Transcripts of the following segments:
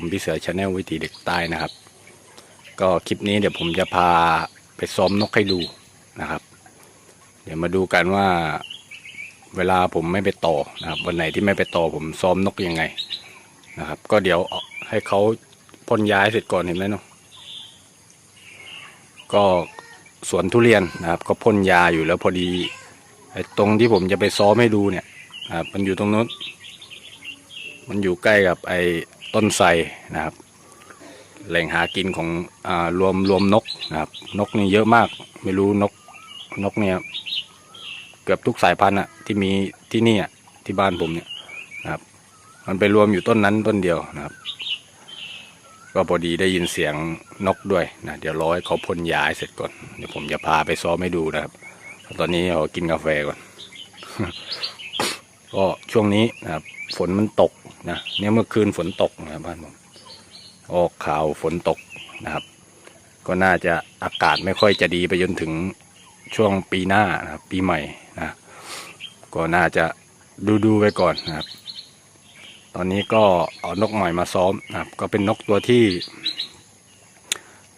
ผมพี่เสือชาแนลวิถีเด็กใต้นะครับ ก็คลิปนี้เดี๋ยวผมจะพาไปซ้อมนกให้ดูนะครับ เดี๋ยวมาดูกันว่าเวลาผมไม่ไปต่อนะครับ วันไหนที่ไม่ไปต่อผมซ้อมนกยังไงนะครับ ก็เดี๋ยวให้เขาพ่นย้ายเสร็จก่อนเห็นไหมเนาะก็สวนทุเรียนนะครับ ก็พ่นยาอยู่แล้วพอดีไอ้ตรงที่ผมจะไปซ้อมให้ดูเนี่ยนะครับมันอยู่ตรงนู้น มันอยู่ใกล้กับไอ้ต้นไทรนะครับ แหล่งหากินของอ่ารวมรวมนกนะครับ นกนี่เยอะมาก ไม่รู้นกนกเนี่ยเกือบทุกสายพันธุ์อะที่มีที่นี่อะที่บ้านผมเนี่ยนะครับ มันไปรวมอยู่ต้นนั้นต้นเดียวนะครับ ก็พอดีได้ยินเสียงนกด้วยนะเดี๋ยวร้อให้เขาพ่นยาให้เสร็จก่อนเดี๋ยวผมจะพาไปซ้อมให้ดูนะครับ ตอนนี้เรากินกาแฟก่อน ก็ช่วงนี้นะครับฝนมันตกนะเนี่ยเมื่อคืนฝนตกนะบ้านผมออกข่าวฝนตกนะครับ ก็น่าจะอากาศไม่ค่อยจะดีไปจนถึงช่วงปีหน้านะครับปีใหม่นะก็น่าจะดูดูๆไปก่อนนะครับ ตอนนี้ก็เอานกใหม่มาซ้อมนะครับ ก็เป็นนกตัวที่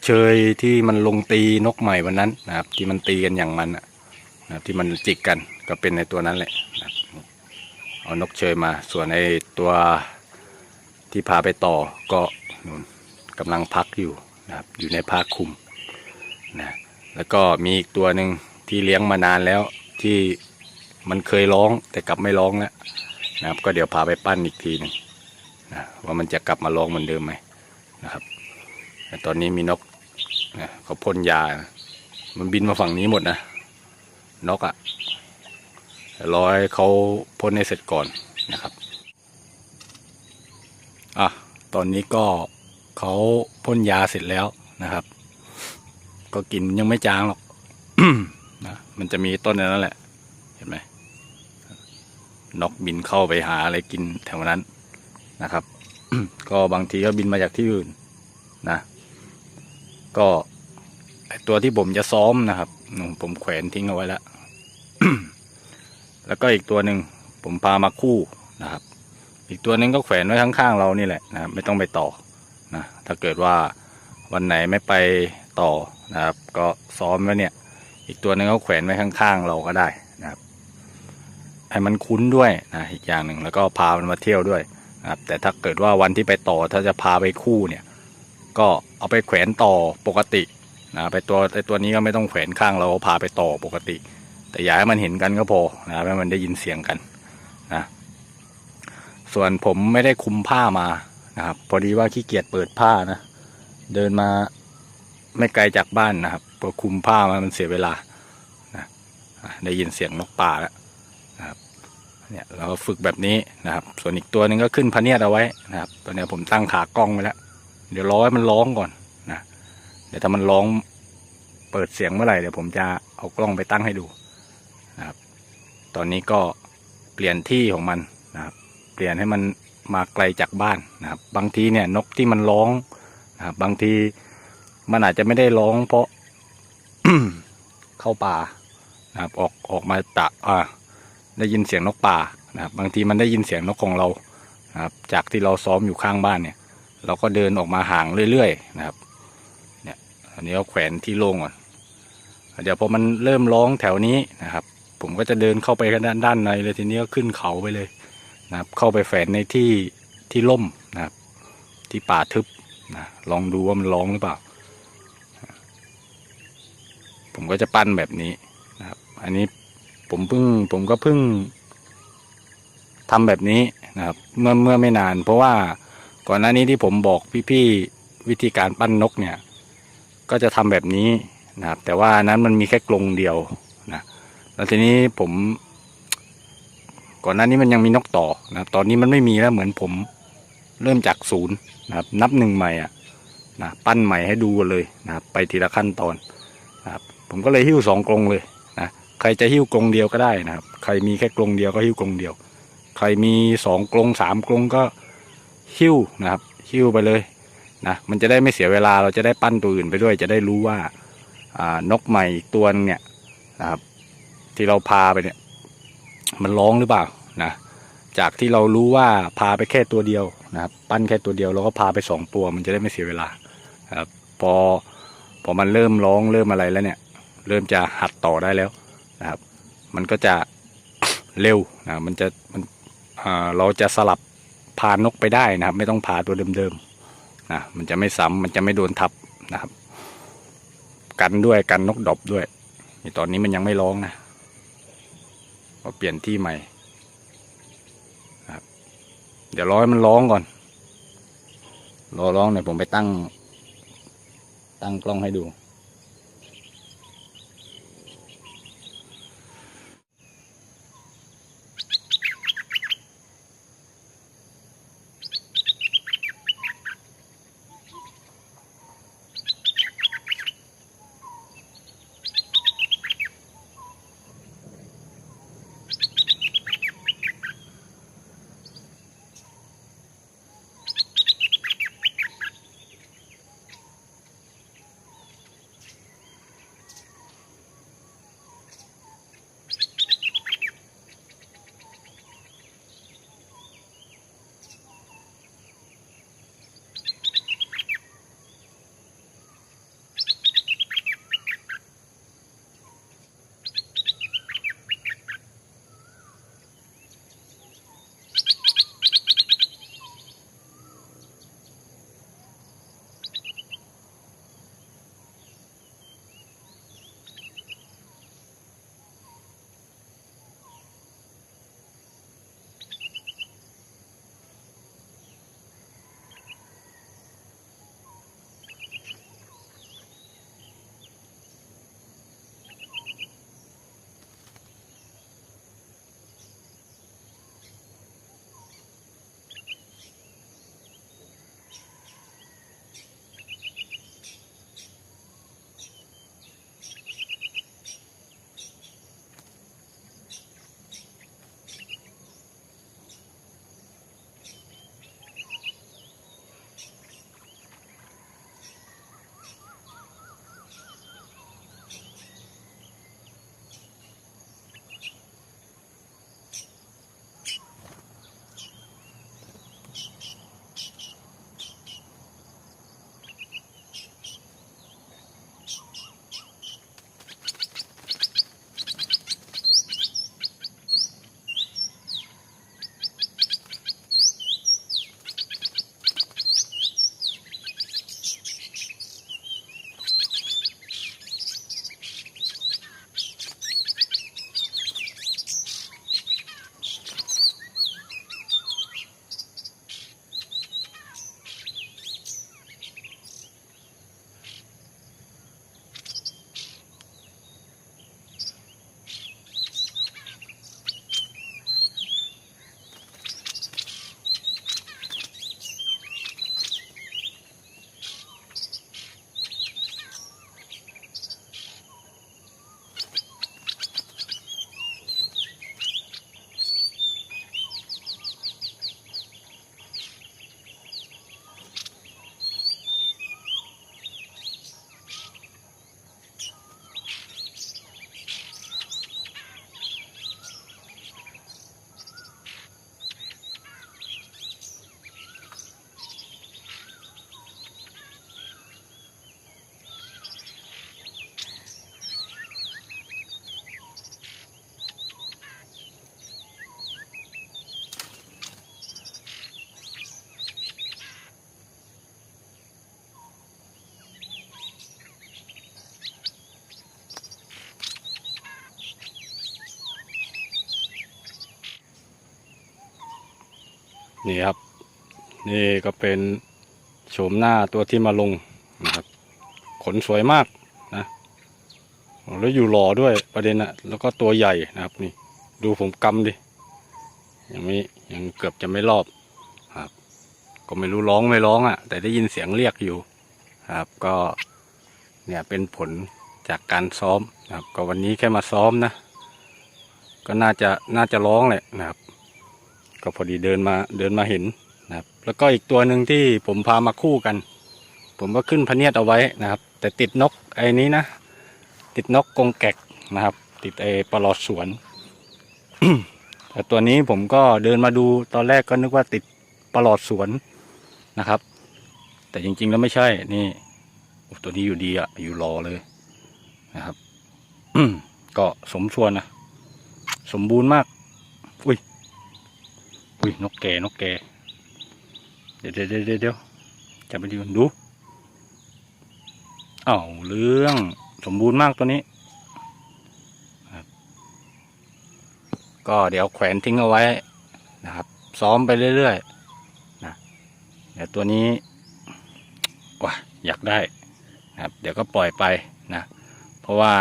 เชยที่มันลงตีนกใหม่วันนั้นนะครับ ที่มันตีกันอย่างมันนะครับที่มันจิกกันก็เป็นในตัวนั้นแหละนะครับ เอานกเชยมา ส่วนไอตัวที่พาไปต่อก็นู่นกำลังพักอยู่นะครับ อยู่ในภาคคุมนะแล้วก็มีอีกตัวหนึ่งที่เลี้ยงมานานแล้วที่มันเคยร้องแต่กลับไม่ร้องแล้วนะครับ ก็เดี๋ยวพาไปปั้นอีกทีหนึงนะว่ามันจะกลับมาร้องเหมือนเดิมไหมนะครับแต่ตอนนี้มีนกนะเขาพ่นยานะมันบินมาฝั่งนี้หมดนะนกอะ่ะ รอให้เขาพ่นให้เสร็จก่อนนะครับอะตอนนี้ก็เขาพ่นยาเสร็จแล้วนะครับ ก็กินยังไม่จางหรอกนะมันจะมีต้นนั้นแหละ เห็นไหมนกบินเข้าไปหาอะไรกินแถวนั้นนะครับ ก็บางทีก็บินมาจากที่อื่นนะ ก็ตัวที่ผมจะซ้อมนะครับนู่นผมแขวนทิ้งเอาไว้แล้ว แล้วก็อีกตัวหนึ่งผมพามาคู่นะครับ อีกตัวนึงก็แขวนไว้ข้างๆเรานี่แหละนะครับไม่ต้องไปต่อนะถ้าเกิดว่าวันไหนไม่ไปต่อนะครับ ก็ซ้อมไว้เนี่ย อีกตัวนึงก็แขวนไว้ข้างๆเราก็ได้นะครับให้มันคุ้นด้วยนะอีกอย่างหนึ่งแล้วก็พามันมาเที่ยวด้วยนะครับ แต่ถ้าเกิดว่าวันที่ไปต่อถ้าจะพาไปคู่เนี่ย ก็เอาไปแขวนต่อปกตินะไปตัวไอตัวนี้ก็ไม่ต้องแขวนข้างเราก็พาไปต่อปกติ แต่อย่าให้มันเห็นกันก็พอนะครับให้มันได้ยินเสียงกันนะส่วนผมไม่ได้คุมผ้ามานะครับ พอดีว่าขี้เกียจเปิดผ้านะ เดินมาไม่ไกลจากบ้านนะครับพอคุมผ้ามามันเสียเวลานะได้ยินเสียงนกป่าแล้วนะครับเนี่ยเราก็ฝึกแบบนี้นะครับ ส่วนอีกตัวหนึ่งก็ขึ้นพเนียดเอาไว้นะครับตอนนี้ผมตั้งขากล้องไว้แล้ว เดี๋ยวรอให้มันร้องก่อนนะเดี๋ยวถ้ามันร้องเปิดเสียงเมื่อไหร่เดี๋ยวผมจะเอากล้องไปตั้งให้ดู ตอนนี้ก็เปลี่ยนที่ของมันนะครับ เปลี่ยนให้มันมาไกลจากบ้านนะครับ บางทีเนี่ยนกที่มันร้องนะครับบางทีมันอาจจะไม่ได้ร้องเพราะเข้าป่านะครับ ออกออกมาตะอ่าได้ยินเสียงนกป่านะครับบางทีมันได้ยินเสียงนกของเรานะครับจากที่เราซ้อมอยู่ข้างบ้านเนี่ย เราก็เดินออกมาห่างเรื่อยๆนะครับเนี่ยอันนี้ก็แขวนที่โล่งก่อนเดี๋ยวพอมันเริ่มร้องแถวนี้นะครับ ผมก็จะเดินเข้าไปด้านด้านในเลยทีนี้ก็ขึ้นเขาไปเลยนะครับ เข้าไปแฝนในที่ที่ร่มนะครับ ที่ป่าทึบนะลองดูว่ามันร้องหรือเปล่า ผมก็จะปั้นแบบนี้นะครับ อันนี้ผมเพิ่งผมก็เพิ่งทำแบบนี้นะครับ เมื่อเมื่อไม่นาน เพราะว่าก่อนหน้านี้ที่ผมบอกพี่ๆวิธีการปั้นนกเนี่ย ก็จะทำแบบนี้นะครับ แต่ว่านั้นมันมีแค่กรงเดียว แล้วทีนี้ผม ก่อนหน้านี้มันยังมีนกต่อนะครับ ตอนนี้มันไม่มีแล้วเหมือนผมเริ่มจากศูนย์นะครับ นับหนึ่งใหม่อะนะปั้นใหม่ให้ดูเลยนะครับ ไปทีละขั้นตอนนะครับผมก็เลยหิ้วสองกรงเลยนะใครจะหิ้วกรงเดียวก็ได้นะครับ ใครมีแค่กรงเดียวก็หิ้วกรงเดียว ใครมีสองกรงสามกรงก็หิ้วนะครับหิ้วไปเลยนะมันจะได้ไม่เสียเวลาเราจะได้ปั้นตัวอื่นไปด้วย จะได้รู้ว่าอ่านกใหม่ตัวนึงเนี่ยนะครับ ที่เราพาไปเนี่ย มันร้องหรือเปล่านะ จากที่เรารู้ว่าพาไปแค่ตัวเดียวนะครับปั้นแค่ตัวเดียวเราก็พาไปสองตัวมันจะได้ไม่เสียเวลานะครับพอพอมันเริ่มร้องเริ่มอะไรแล้วเนี่ย เริ่มจะหัดต่อได้แล้วนะครับ มันก็จะเร็วนะมันจะมันเราจะสลับพานกไปได้นะครับ ไม่ต้องพาตัวเดิมๆนะมันจะไม่ซ้ำมันจะไม่โดนทับนะครับ กันด้วยกันนกดอบด้วยตอนนี้มันยังไม่ร้องนะ มาเปลี่ยนที่ใหม่ครับเดี๋ยวร้อยมันร้องก่อนรอร้องเนี่ยผมไปตั้ง ตั้งกล้องให้ดู นี่ครับ นี่ก็เป็นโฉมหน้าตัวที่มาลงนะครับ ขนสวยมากนะแล้วอยู่หล่อด้วยประเด็นอะแล้วก็ตัวใหญ่นะครับนี่ ดูผมกำดิยังไม่ยังเกือบจะไม่รอบครับ ก็ไม่รู้ร้องไม่ร้องอะแต่ได้ยินเสียงเรียกอยู่ครับ ก็เนี่ยเป็นผลจากการซ้อมนะครับ ก็วันนี้แค่มาซ้อมนะ ก็น่าจะน่าจะร้องแหละนะครับ ก็พอดีเดินมาเดินมาเห็นนะครับ แล้วก็อีกตัวหนึ่งที่ผมพามาคู่กัน ผมก็ขึ้นพเนียดเอาไว้นะครับ แต่ติดนกไอ้นี้นะ ติดนกกงแกกนะครับ ติดไอ้ปลอดสวนแต่ตัวนี้ผมก็เดินมาดูตอนแรกก็นึกว่าติดปลอดสวนนะครับ แต่จริง ๆ แล้วไม่ใช่นี่ตัวนี้อยู่ดีอะอยู่รอเลยนะครับก็สมส่วนนะสมบูรณ์มาก อุ้ยนกแก่นกแก่เดี๋ยวเดี๋ยวเดี๋ยวเดี๋ยวจะไปดูดูอ้าเรื่องสมบูรณ์มากตัวนี้ก็เดี๋ยวแขวนทิ้งเอาไว้นะครับ ซ้อมไปเรื่อยๆนะเดี๋ยวตัวนี้ว้าอยากได้นะครับ เดี๋ยวก็ปล่อยไปนะ เพราะว่า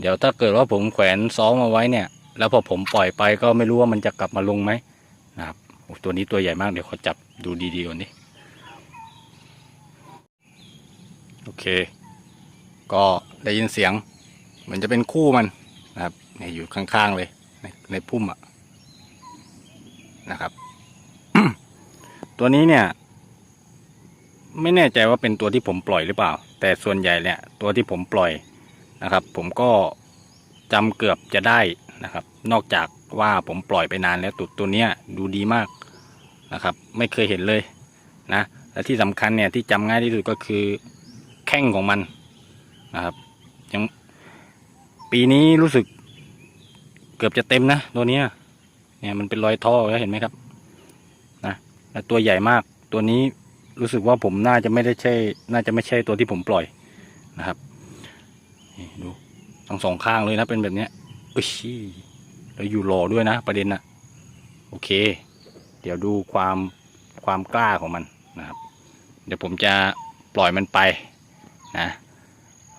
เดี๋ยวถ้าเกิดว่าผมแขวนซ้อมเอาไว้เนี่ย แล้วพอผมปล่อยไปก็ไม่รู้ว่ามันจะกลับมาลงไหมนะครับโอ้ตัวนี้ตัวใหญ่มากเดี๋ยวขอจับดูดีๆก่อนดิโอเค ก็ได้ยินเสียงเหมือนจะเป็นคู่มันนะครับเนี่ยอยู่ข้างๆเลยในในพุ่มอะนะครับ ตัวนี้เนี่ย ไม่แน่ใจว่าเป็นตัวที่ผมปล่อยหรือเปล่า แต่ส่วนใหญ่เนี่ย ตัวที่ผมปล่อยนะครับ ผมก็จำเกือบจะได้ นะครับ นอกจากว่าผมปล่อยไปนานแล้วตุดตัวเนี้ยดูดีมากนะครับ ไม่เคยเห็นเลยนะและที่สำคัญเนี่ยที่จำง่ายที่สุดก็คือแข้งของมันนะครับยังปีนี้รู้สึกเกือบจะเต็มนะตัวเนี้ยเนี่ยมันเป็นรอยท่อแล้วเห็นไหมครับนะแล้วตัวใหญ่มากตัวนี้รู้สึกว่าผมน่าจะไม่ได้ใช่ น่าจะไม่ใช่ตัวที่ผมปล่อยนะครับดูทั้งสองข้างเลยนะเป็นแบบเนี้ย อ้ยแล้วอยู่รอด้วยนะ ประเด็นนะโอเค เดี๋ยวดูความความกล้าของมันนะครับ เดี๋ยวผมจะปล่อยมันไปนะ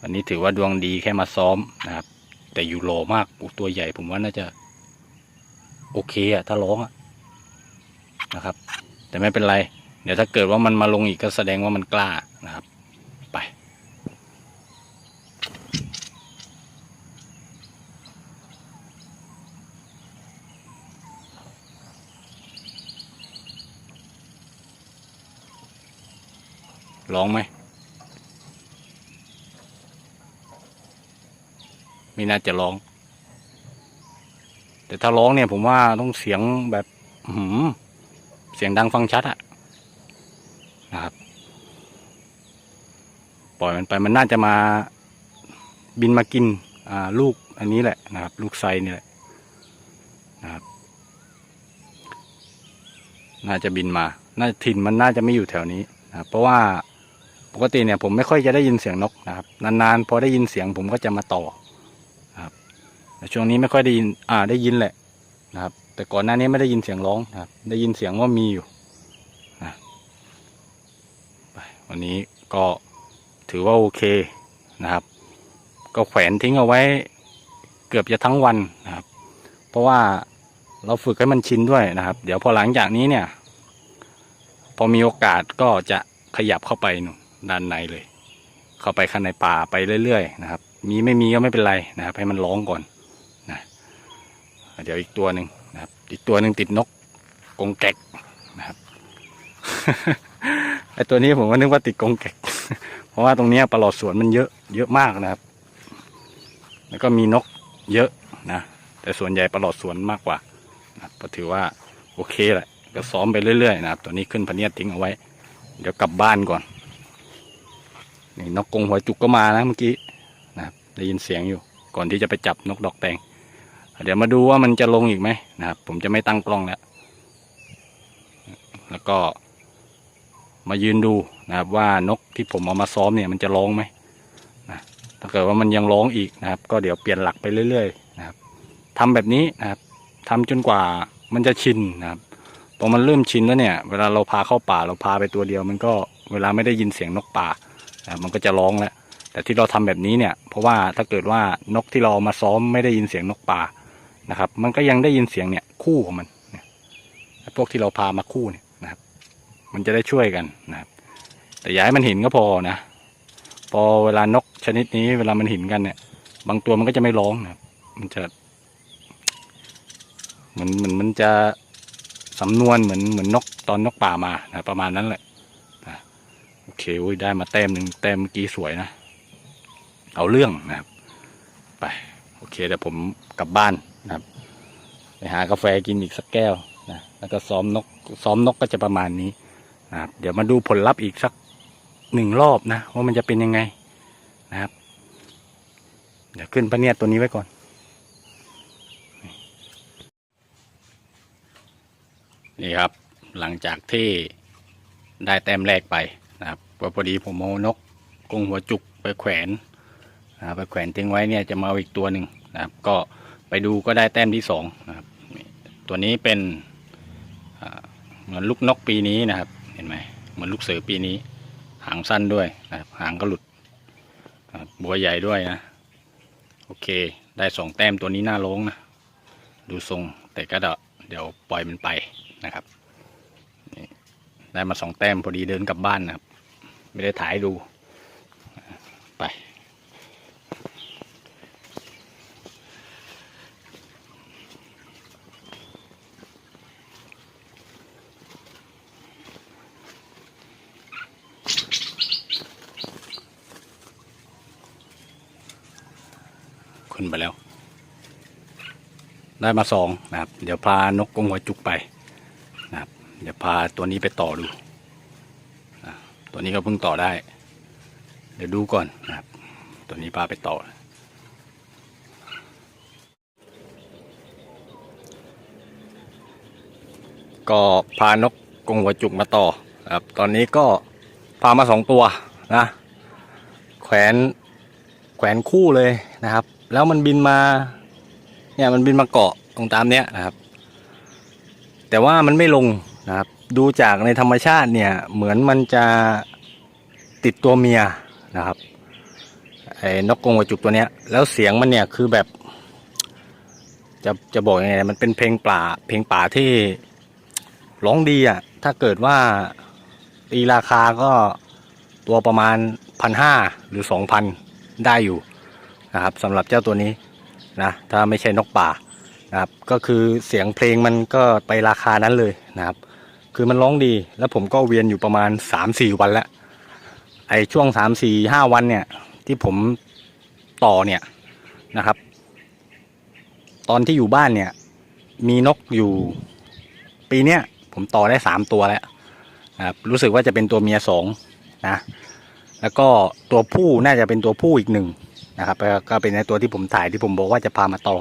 วันนี้ถือว่าดวงดีแค่มาซ้อมนะครับ แต่อยู่โลมากโอ้ตัวใหญ่ผมว่าน่าจะ โอเคอะถ้าร้องอะนะครับ แต่ไม่เป็นไร เดี๋ยวถ้าเกิดว่ามันมาลงอีกก็แสดงว่ามันกล้านะครับ ไป ร้องไหมไม่น่าจะร้อง แต่ถ้าร้องเนี่ยผมว่าต้องเสียงแบบหืมเสียงดังฟังชัดอะนะครับ ปล่อยมันไปมันน่าจะมาบินมากินลูกอันนี้แหละนะครับ ลูกไซนี่แหละนะครับ น่าจะบินมา น่าถิ่นมันน่าจะไม่อยู่แถวนี้นะเพราะว่า ปกติเนี่ยผมไม่ค่อยจะได้ยินเสียงนกนะครับ นานๆพอได้ยินเสียงผมก็จะมาต่อแต่ช่วงนี้ไม่ค่อยได้ยินอ่าได้ยินแหละนะครับ แต่ก่อนหน้านี้ไม่ได้ยินเสียงร้องนะครับ ได้ยินเสียงว่ามีอยู่นะวันนี้ก็ถือว่าโอเคนะครับ ก็แขวนทิ้งเอาไว้เกือบจะทั้งวันนะครับ เพราะว่าเราฝึกให้มันชินด้วยนะครับ เดี๋ยวพอหลังจากนี้เนี่ย พอมีโอกาสก็จะขยับเข้าไปนู่น ด้านในเลย เข้าไปข้างในป่าไปเรื่อยๆนะครับ มีไม่มีก็ไม่เป็นไรนะครับ ให้มันร้องก่อนนะเดี๋ยวอีกตัวหนึ่งนะครับ อีกตัวหนึ่งติดนกกงแกกนะครับไอตัวนี้ผมก็นึกว่าติดกงแกกเพราะว่าตรงนี้ปลอดสวนมันเยอะเยอะมากนะครับ แล้วก็มีนกเยอะนะแต่ส่วนใหญ่ปลอดสวนมากกว่านะก็ถือว่าโอเคแหละก็ซ้อมไปเรื่อยๆนะครับ ตัวนี้ขึ้นพเนียดทิ้งเอาไว้ เดี๋ยวกลับบ้านก่อน นี่นกกรงหัวจุกก็มานะเมื่อกี้นะครับได้ยินเสียงอยู่ ก่อนที่จะไปจับนกดอกแดงเดี๋ยวมาดูว่ามันจะลงอีกไหมนะครับ ผมจะไม่ตั้งกล้องแล้ว แล้วก็มายืนดูนะครับ ว่านกที่ผมเอามาซ้อมเนี่ยมันจะร้องไหมนะถ้าเกิดว่ามันยังร้องอีกนะครับ ก็เดี๋ยวเปลี่ยนหลักไปเรื่อยๆนะครับทำแบบนี้นะครับทำจนกว่ามันจะชินนะครับพอมันเริ่มชินแล้วเนี่ย เวลาเราพาเข้าป่าเราพาไปตัวเดียว มันก็เวลาไม่ได้ยินเสียงนกป่า มันก็จะร้องแล้ว แต่ที่เราทำแบบนี้เนี่ย เพราะว่าถ้าเกิดว่านกที่เรามาซ้อมไม่ได้ยินเสียงนกป่านะครับ มันก็ยังได้ยินเสียงเนี่ยคู่ของมันพวกที่เราพามาคู่เนี่ยนะครับ มันจะได้ช่วยกันนะครับ แต่อย่าให้มันเห็นก็พอนะ พอเวลานกชนิดนี้เวลามันเห็นกันเนี่ย บางตัวมันก็จะไม่ร้องนะมันจะเหมือนเหมือนมันจะสำนวนเหมือนเหมือนนกตอนนกป่ามานะประมาณนั้นแหละ เคอุ้ยได้มาแต้มหนึ่งแต้มเมื่อกี้สวยนะ เอาเรื่องนะครับ ไป โอเคเดี๋ยวผมกลับบ้านนะครับ ไปหากาแฟกินอีกสักแก้วนะแล้วก็ซ้อมนกซ้อมนกก็จะประมาณนี้นะครับเดี๋ยวมาดูผลลัพธ์อีกสักหนึ่งรอบนะว่ามันจะเป็นยังไงนะครับ เดี๋ยวขึ้นพะเนียดตัวนี้ไว้ก่อนนี่ครับหลังจากที่ได้แต้มแรกไป นะครับก็พอดีผมเอานกกรงหัวจุกไปแขวนนะไปแขวนทิ้งไว้เนี่ยจะมาอีกตัวหนึ่งนะครับ ก็ไปดูก็ได้แต้มที่สองนะครับ ตัวนี้เป็นเหมือนลูกนกปีนี้นะครับ เห็นไหมเหมือนลูกเสือปีนี้ หางสั้นด้วยนะครับหางก็หลุดบัวใหญ่ด้วยนะ โอเค ได้สองแต้มตัวนี้น่าร้งนะ ดูทรงแต่ก็เดี๋ยวปล่อยมันไปนะครับได้มาสองแต้มพอดีเดินกลับบ้านนะครับ ไม่ได้ถ่ายดูไป ขึ้นไปแล้ว ได้มาสองนะครับ เดี๋ยวพานกกงหัวจุกไปนะครับ เดี๋ยวพาตัวนี้ไปต่อดู ตัวนี้ก็เพิ่งต่อได้ เดี๋ยวดูก่อนนะครับ ตัวนี้พาไปต่อ ก็พานกกงหัวจุกมาต่อครับ ตอนนี้ก็พามาสองตัวนะ แขวนแขวนคู่เลยนะครับ แล้วมันบินมา เนี่ยมันบินมาเกาะตรงตามเนี้ยนะครับ แต่ว่ามันไม่ลงนะครับ ดูจากในธรรมชาติเนี่ย เหมือนมันจะติดตัวเมียนะครับไอ้นกกรงหัวจุกตัวเนี้ย แล้วเสียงมันเนี่ยคือแบบ จะจะบอกยังไงมันเป็นเพลงป่า เพลงป่าที่ร้องดีอะ ถ้าเกิดว่าตีราคาก็ตัวประมาณพันห้าหรือสองพันได้อยู่นะครับสำหรับเจ้าตัวนี้นะถ้าไม่ใช่นกป่านะครับ ก็คือเสียงเพลงมันก็ไปราคานั้นเลยนะครับ คือมันร้องดี แล้วผมก็เวียนอยู่ประมาณสามสี่วันแล้ว ไอ้ช่วงสามสี่ห้าวันเนี่ย ที่ผมต่อเนี่ยนะครับ ตอนที่อยู่บ้านเนี่ย มีนกอยู่ ปีเนี้ยผมต่อได้สามตัวแล้วนะครับรู้สึกว่าจะเป็นตัวเมียสองนะ แล้วก็ตัวผู้น่าจะเป็นตัวผู้อีกหนึ่งนะครับก็เป็นในตัวที่ผมถ่ายที่ผมบอกว่าจะพามาต่อ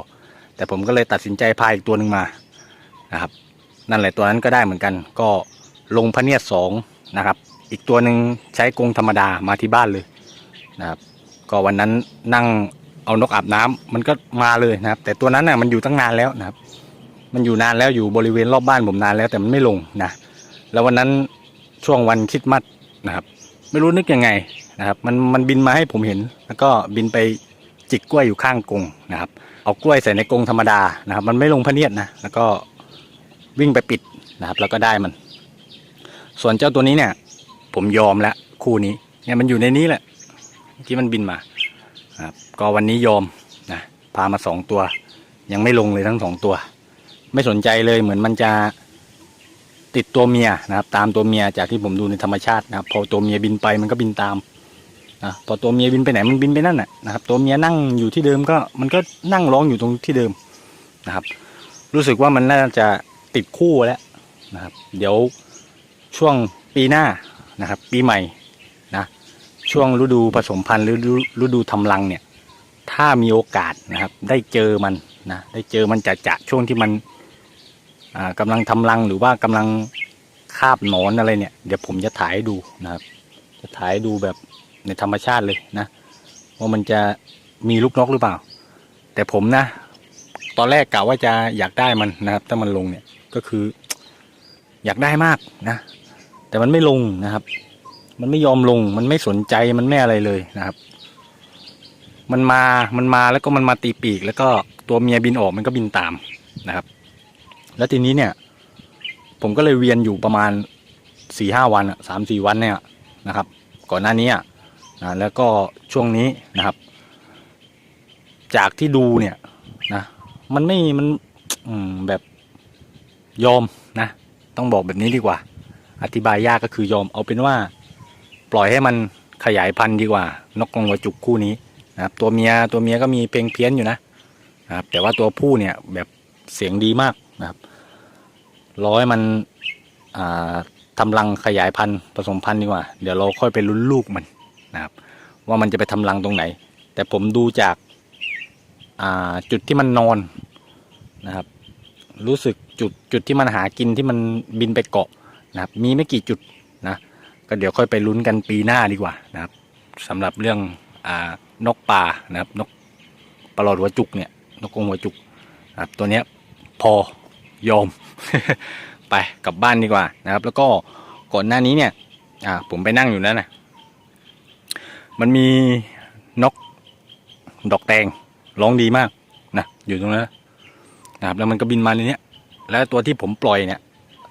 แต่ผมก็เลยตัดสินใจพาอีกตัวหนึ่งมานะครับ นั่นแหละตัวนั้นก็ได้เหมือนกัน ก็ลงพเนียดสองนะครับ อีกตัวหนึ่งใช้กรงธรรมดามาที่บ้านเลยนะครับ ก็วันนั้นนั่งเอานกอาบน้ำมันก็มาเลยนะครับ แต่ตัวนั้นน่ะมันอยู่ตั้งนานแล้วนะครับ มันอยู่นานแล้วอยู่บริเวณรอบบ้านผมนานแล้วแต่มันไม่ลงนะแล้ววันนั้นช่วงวันคิดมัดนะครับ ไม่รู้นึกยังไงนะครับ มันมันบินมาให้ผมเห็น แล้วก็บินไปจิกกล้วยอยู่ข้างกรงนะครับ เอากล้วยใส่ในกรงธรรมดานะครับ มันไม่ลงพเนียดนะแล้วก็ วิ่งไปปิดนะครับ แล้วก็ได้มัน ส่วนเจ้าตัวนี้เนี่ย ผมยอมแล้วคู่นี้เนี่ยมันอยู่ในนี้แหละที่มันบินมาครับก็วันนี้ยอมนะพามาสองตัว ยังไม่ลงเลยทั้งสองตัว ไม่สนใจเลยเหมือนมันจะติดตัวเมียนะครับ ตามตัวเมียจากที่ผมดูในธรรมชาตินะครับ พอตัวเมียบินไปมันก็บินตามนะพอตัวเมียบินไปไหนมันบินไปนั่นแหละนะครับ ตัวเมียนั่งอยู่ที่เดิมก็มันก็นั่งร้องอยู่ตรงที่เดิมนะครับ รู้สึกว่ามันน่าจะ ติดคู่แล้วนะครับ เดี๋ยวช่วงปีหน้านะครับ ปีใหม่นะช่วงฤดูผสมพันธุ์หรือฤดูฤดูทำรังเนี่ย ถ้ามีโอกาสนะครับ ได้เจอมันนะได้เจอมันจะจะช่วงที่มันอ่ากำลังทำรังหรือว่ากำลังคาบหนอนอะไรเนี่ย เดี๋ยวผมจะถ่ายดูนะครับ จะถ่ายดูแบบในธรรมชาติเลยนะ ว่ามันจะมีลูกนกหรือเปล่า แต่ผมนะ ตอนแรกกะว่าจะอยากได้มันนะครับ ถ้ามันลงเนี่ย ก็คือ อยากได้มากนะ แต่มันไม่ลงนะครับ มันไม่ยอมลง มันไม่สนใจมันไม่อะไรเลยนะครับ มันมามันมาแล้วก็มันมาตีปีก แล้วก็ตัวเมียบินออกมันก็บินตามนะครับ แล้วทีนี้เนี่ย ผมก็เลยเวียนอยู่ประมาณสี่ห้าวันสามสี่วันเนี่ยนะครับ ก่อนหน้านี้นะแล้วก็ช่วงนี้นะครับ จากที่ดูเนี่ยนะ มันไม่มันอืมแบบ ยอมนะ ต้องบอกแบบนี้ดีกว่า อธิบายยากก็คือยอมเอาเป็นว่า ปล่อยให้มันขยายพันธุ์ดีกว่า นกกรงหัวจุกคู่นี้นะครับตัวเมียตัวเมียก็มีเพลงเพี้ยนอยู่นะนะครับแต่ว่าตัวผู้เนี่ยแบบเสียงดีมากนะครับร้อยมันอ่าทำรังขยายพันธุ์ผสมพันธุ์ดีกว่า เดี๋ยวเราค่อยไปลุ้นลูกมันนะครับ ว่ามันจะไปทำรังตรงไหน แต่ผมดูจากาจุดที่มันนอนนะครับ รู้สึกจุดจุดที่มันหากินที่มันบินไปเกาะนะครับ มีไม่กี่จุดนะ ก็เดี๋ยวค่อยไปลุ้นกันปีหน้าดีกว่านะครับสำหรับเรื่องอ่านกป่านะครับนกปลอดหัวจุกเนี่ยนกกงหัวจุกนะครับตัวเนี้ยพอยอมไปกลับบ้านดีกว่านะครับ แล้วก็ก่อนหน้านี้เนี่ยอ่าผมไปนั่งอยู่นั่นนะมันมีนกดอกแตงร้องดีมากนะอยู่ตรงนั้นนะ นะครับแล้วมันก็บินมาในนี้แล้วตัวที่ผมปล่อยเนี่ย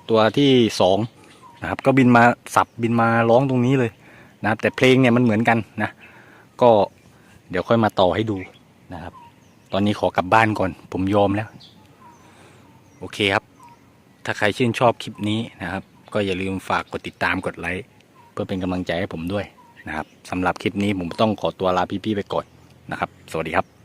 ตัวที่สองนะครับก็บินมาสับบินมาร้องตรงนี้เลยนะครับแต่เพลงเนี่ยมันเหมือนกันนะก็เดี๋ยวค่อยมาต่อให้ดูนะครับ ตอนนี้ขอกลับบ้านก่อน ผมยอมแล้ว โอเคครับ ถ้าใครชื่นชอบคลิปนี้นะครับ ก็อย่าลืมฝากกดติดตามกดไลค์เพื่อเป็นกำลังใจให้ผมด้วยนะครับสำหรับคลิปนี้ผมต้องขอตัวลาพี่ๆไปก่อนนะครับ สวัสดีครับ